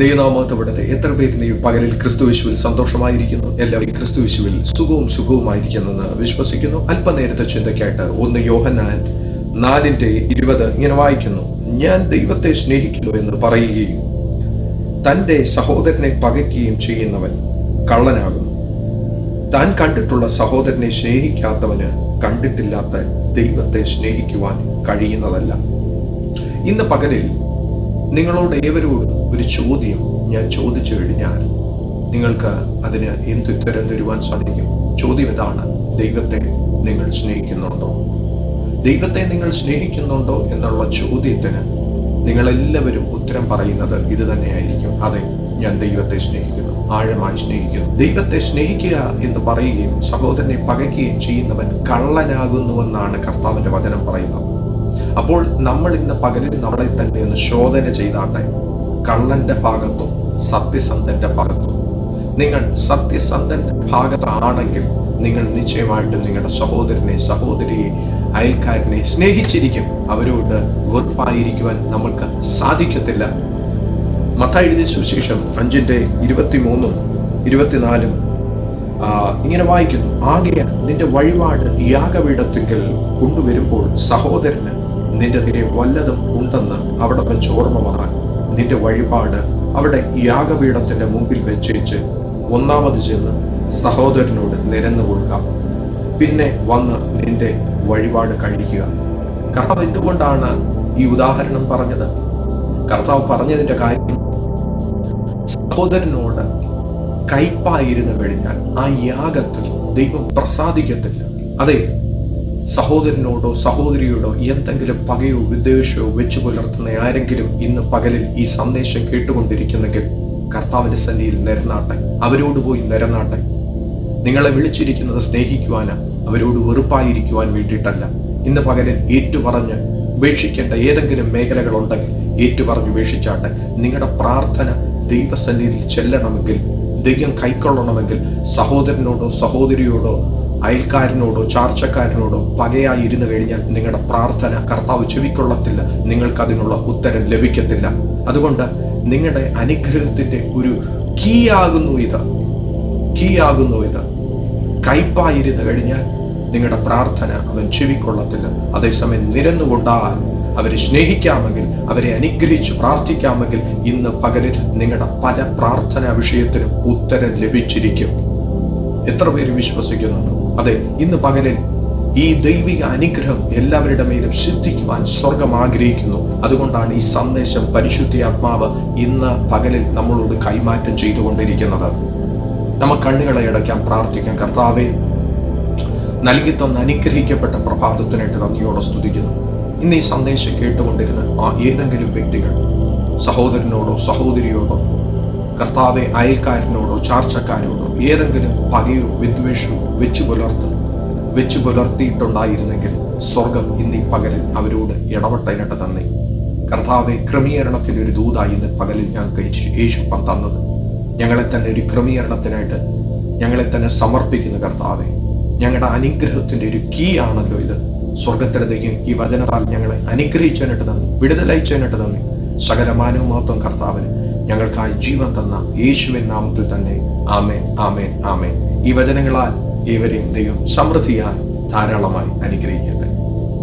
ദൈവനാമത്തപ്പെടട്ടെ എത്ര പേര് നീ പകലിൽ ക്രിസ്തുവിശുവിൽ സന്തോഷമായിരിക്കുന്നു? എല്ലാവരും ക്രിസ്തുവിശുവിൽ സുഖവും സുഖവുമായിരിക്കുന്നെന്ന് വിശ്വസിക്കുന്നു. അല്പനേരത്തെ ചിന്തയ്ക്കായിട്ട് ഒന്ന് യോഹന്നാൻ നാലിന്റെ ഇരുപത് ഇങ്ങനെ വായിക്കുന്നു. ഞാൻ ദൈവത്തെ സ്നേഹിക്കുന്നു എന്ന് പറയുകയും തന്റെ സഹോദരനെ പകയ്ക്കുകയും ചെയ്യുന്നവൻ കള്ളനാകുന്നു. താൻ കണ്ടിട്ടുള്ള സഹോദരനെ സ്നേഹിക്കാത്തവന് കണ്ടിട്ടില്ലാത്ത ദൈവത്തെ സ്നേഹിക്കുവാൻ കഴിയുന്നതല്ല. ഇന്ന് പകലിൽ നിങ്ങളോട് ഏവരോടും ഒരു ചോദ്യം ഞാൻ ചോദിച്ചു കഴിഞ്ഞാൽ നിങ്ങൾക്ക് അതിന് എന്തുത്തരം തരുവാൻ സാധിക്കും? ചോദ്യം ഇതാണ് ദൈവത്തെ നിങ്ങൾ സ്നേഹിക്കുന്നുണ്ടോ? ദൈവത്തെ നിങ്ങൾ സ്നേഹിക്കുന്നുണ്ടോ എന്നുള്ള ചോദ്യത്തിന് നിങ്ങളെല്ലാവരും ഉത്തരം പറയുന്നത് ഇത് തന്നെയായിരിക്കും. അതെ ഞാൻ ദൈവത്തെ സ്നേഹിക്കുന്നു ആഴമായി സ്നേഹിക്കുന്നു. ദൈവത്തെ സ്നേഹിക്കുക എന്ന് പറയുകയും സഹോദരനെ പകയ്ക്കുകയും ചെയ്യുന്നവൻ കള്ളനാകുന്നുവെന്നാണ് കർത്താവിന്റെ വചനം പറയുന്നത്. അപ്പോൾ നമ്മൾ ഇന്ന് പകലിൽ നമ്മളെ തന്നെ ഒന്ന് ശോധന ചെയ്താട്ടെ. കണ്ണന്റെ ഭാഗത്തും സത്യസന്ധന്റെ ഭാഗത്തും. നിങ്ങൾ സത്യസന്ധന്റെ ഭാഗത്താണെങ്കിൽ നിങ്ങൾ നിശ്ചയമായിട്ടും നിങ്ങളുടെ സഹോദരനെ സഹോദരിയെ അയൽക്കാരനെ സ്നേഹിച്ചിരിക്കും. അവരോട് വെറുപ്പായിരിക്കുവാൻ നമ്മൾക്ക് സാധിക്കത്തില്ല. മത്ത എഴുതിയ സുവിശേഷം അഞ്ചിന്റെ ഇരുപത്തിമൂന്നും ഇരുപത്തിനാലും ഇങ്ങനെ വായിക്കുന്നു. ആകെ നിന്റെ വഴിപാട് യാഗപീഠത്തിങ്കിൽ കൊണ്ടുവരുമ്പോൾ സഹോദരന് നിന്റെ നിരെ വല്ലതും ഉണ്ടെന്ന് അവിടെ വെച്ച് ഓർമ്മ വന്നാൽ നിന്റെ വഴിപാട് അവിടെ യാഗപീഠത്തിന്റെ മുമ്പിൽ വെച്ചേച്ച് ഒന്നാമത് ചെന്ന് സഹോദരനോട് നിരന്നു കൊടുക്കാം. പിന്നെ വന്ന് നിന്റെ വഴിപാട് കഴിക്കുക. കർത്താവ് എന്തുകൊണ്ടാണ് ഈ ഉദാഹരണം പറഞ്ഞത്? കർത്താവ് പറഞ്ഞതിന്റെ കാര്യം സഹോദരനോട് കയ്പായിരുന്നു കഴിഞ്ഞാൽ ആ യാഗത്തിൽ ദൈവം പ്രസാദിക്കത്തില്ല. അതെ സഹോദരനോടോ സഹോദരിയോടോ എന്തെങ്കിലും പകയോ വിദ്വേഷമോ വെച്ചു പുലർത്തുന്ന ആരെങ്കിലും ഇന്ന് പകലിൽ ഈ സന്ദേശം കേട്ടുകൊണ്ടിരിക്കുന്നെങ്കിൽ കർത്താവിന്റെ സന്നിധിയിൽ നിരനാട്ടെ അവരോട് പോയി നിരനാട്ടെ നിങ്ങളെ വിളിച്ചിരിക്കുന്നത് സ്നേഹിക്കുവാനാ അവരോട് വെറുപ്പായിരിക്കുവാൻ വേണ്ടിയിട്ടല്ല. ഇന്ന് പകലിൽ ഏറ്റുപറഞ്ഞ് ഉപേക്ഷിക്കേണ്ട ഏതെങ്കിലും മേഖലകളുണ്ടെങ്കിൽ ഏറ്റുപറഞ്ഞ് ഉപേക്ഷിച്ചാട്ടെ. നിങ്ങളുടെ പ്രാർത്ഥന ദൈവസന്നിധിയിൽ ചെല്ലണമെങ്കിൽ ദൈവം കൈക്കൊള്ളണമെങ്കിൽ സഹോദരനോടോ സഹോദരിയോടോ അയൽക്കാരനോടോ ചാർച്ചക്കാരനോടോ പകയായി ഇരുന്ന് കഴിഞ്ഞാൽ നിങ്ങളുടെ പ്രാർത്ഥന കർത്താവ് ചെവിക്കൊള്ളത്തില്ല നിങ്ങൾക്കതിനുള്ള ഉത്തരം ലഭിക്കത്തില്ല. അതുകൊണ്ട് നിങ്ങളുടെ അനുഗ്രഹത്തിന്റെ ഒരു കീ ആകുന്നു ഇത്. കീ ആകുന്നു ഇത്. കയ്പായിരുന്നു കഴിഞ്ഞാൽ നിങ്ങളുടെ പ്രാർത്ഥന അവൻ ചെവിക്കൊള്ളത്തില്ല. അതേസമയം നിരന്നുകൊണ്ടാൽ അവരെ സ്നേഹിക്കാമെങ്കിൽ അവരെ അനുഗ്രഹിച്ച് പ്രാർത്ഥിക്കാമെങ്കിൽ ഇന്ന് പകലിൽ നിങ്ങളുടെ പല പ്രാർത്ഥനാ വിഷയത്തിനും ഉത്തരം ലഭിച്ചിരിക്കും. എത്ര പേര് വിശ്വസിക്കുന്നുണ്ടോ? അതെ ഇന്ന് പകലിൽ ഈ ദൈവിക അനുഗ്രഹം എല്ലാവരുടെ മേലും സിദ്ധിക്കുവാൻ സ്വർഗം ആഗ്രഹിക്കുന്നു. അതുകൊണ്ടാണ് ഈ സന്ദേശം പരിശുദ്ധി ആത്മാവ് ഇന്ന് പകലിൽ നമ്മളോട് കൈമാറ്റം ചെയ്തുകൊണ്ടിരിക്കുന്നത്. നമ്മൾ കണ്ണുകളെ അടയ്ക്കാൻ പ്രാർത്ഥിക്കാൻ കർത്താവെ നൽകി തന്ന അനുഗ്രഹിക്കപ്പെട്ട പ്രഭാതത്തിനായിട്ട് നന്ദിയോടെ സ്തുതിക്കുന്നു. ഇന്ന് ഈ സന്ദേശം കേട്ടുകൊണ്ടിരുന്ന ആ ഏതെങ്കിലും വ്യക്തികൾ സഹോദരനോടോ സഹോദരിയോടോ കർത്താവെ അയൽക്കാരനോടോ ചാർച്ചക്കാരോടോ ഏതെങ്കിലും പകയോ വിദ്വേഷമോ വെച്ചു പുലർത്ത് വെച്ചു പുലർത്തിയിട്ടുണ്ടായിരുന്നെങ്കിൽ സ്വർഗം ഇന്ന് പകലിൽ അവരോട് ഇടപെട്ടതിനിട്ട് തന്നെ. കർത്താവെ ക്രമീകരണത്തിന്റെ ഒരു ദൂതായി ഇന്ന് പകലിൽ ഞങ്ങൾക്ക് യേശു- യേശുപ്പൻ തന്നത്. ഞങ്ങളെ തന്നെ ഒരു ക്രമീകരണത്തിനായിട്ട് ഞങ്ങളെ തന്നെ സമർപ്പിക്കുന്ന കർത്താവെ. ഞങ്ങളുടെ അനുഗ്രഹത്തിന്റെ ഒരു കീ ആണല്ലോ ഇത്. സ്വർഗത്തിലെ ഈ വചനത്താൽ ഞങ്ങളെ അനുഗ്രഹിച്ചതിനായിട്ട് തന്നെ വിടുതലയച്ചതിനായിട്ട് തന്നെ സകല മാനവമാത്വം കർത്താവിന്. ഞങ്ങൾക്കായി ജീവൻ തന്ന യേശുവിൻ നാമത്തിൽ തന്നെ. ആമേൻ ആമേൻ ആമേൻ. ഈ വചനങ്ങളാൽ ഏവരെയും ദൈവം സമൃദ്ധിയായി ധാരാളമായി അനുഗ്രഹിക്കട്ടെ.